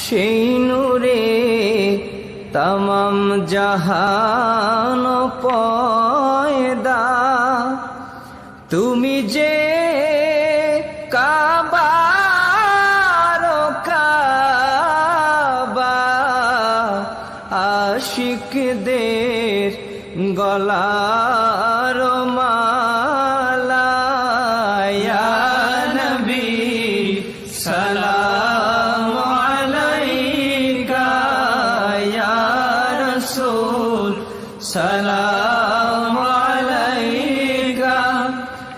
সেই নূরে তমাম জাহান পয়দা। তুমি যে কাবার কাবা আশিকদের গলার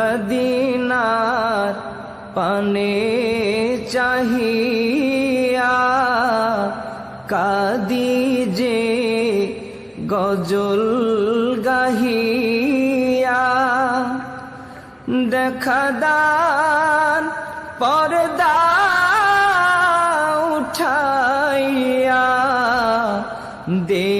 মদিনার পানে চাহিয়া কাদি যে গজল গাহিয়া দেখা দান পর্দা উঠাইয়া দেখিব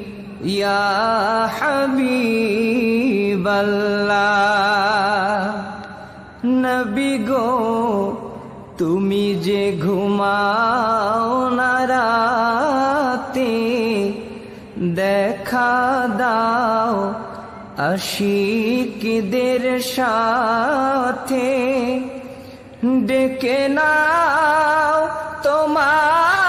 ইয়া তুমি যে ঘুমাও না দেখা দাও আশিকদের সাথে। ডেকে নাও তোমার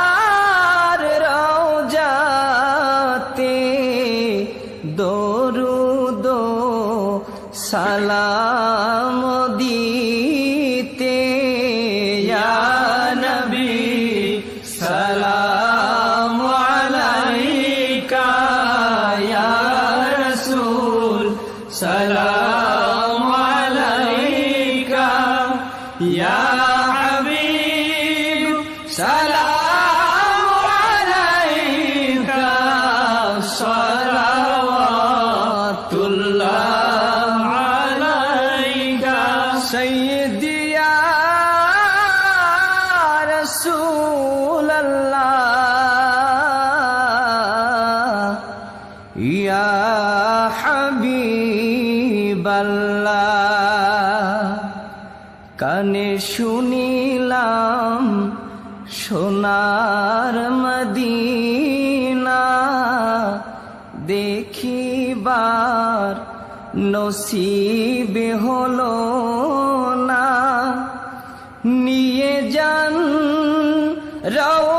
সালাম দিতে সাইয়্যিদি ইয়া ইয়া হাবিবাল্লাহ কানে শুনিলাম সোনার মদিনা দেখিবার নসিব হলো না। নিয়ে যান রওজা